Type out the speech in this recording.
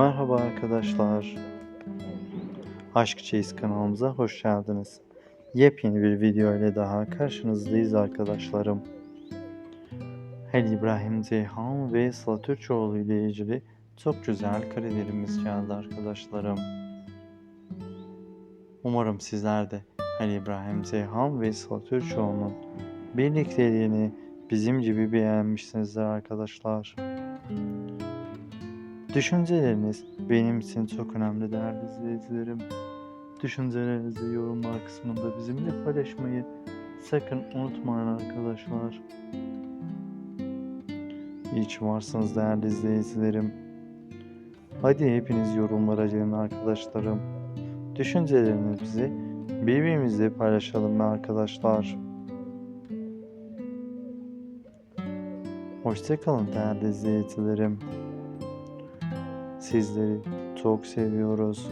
Merhaba arkadaşlar. Aşk Çeyiz kanalımıza hoş geldiniz. Yepyeni bir video ile daha karşınızdayız arkadaşlarım. Halil İbrahim Ceyhan ve Sıla Türkoğlu ile ilgili çok güzel karelerimiz geldi arkadaşlarım. Umarım sizler de Halil İbrahim Ceyhan ve Sıla Türkoğlu'nun birlikteliğini bizim gibi beğenmişsinizdir arkadaşlar. Düşünceleriniz benim için çok önemli değerli izleyicilerim. Düşüncelerinizi yorumlar kısmında bizimle paylaşmayı sakın unutmayın arkadaşlar. İyi ki varsınız değerli izleyicilerim. Hadi hepiniz yorumlara gelin arkadaşlarım. Düşüncelerinizi birbirimizle paylaşalım arkadaşlar. Hoşçakalın değerli izleyicilerim. Sizleri çok seviyoruz.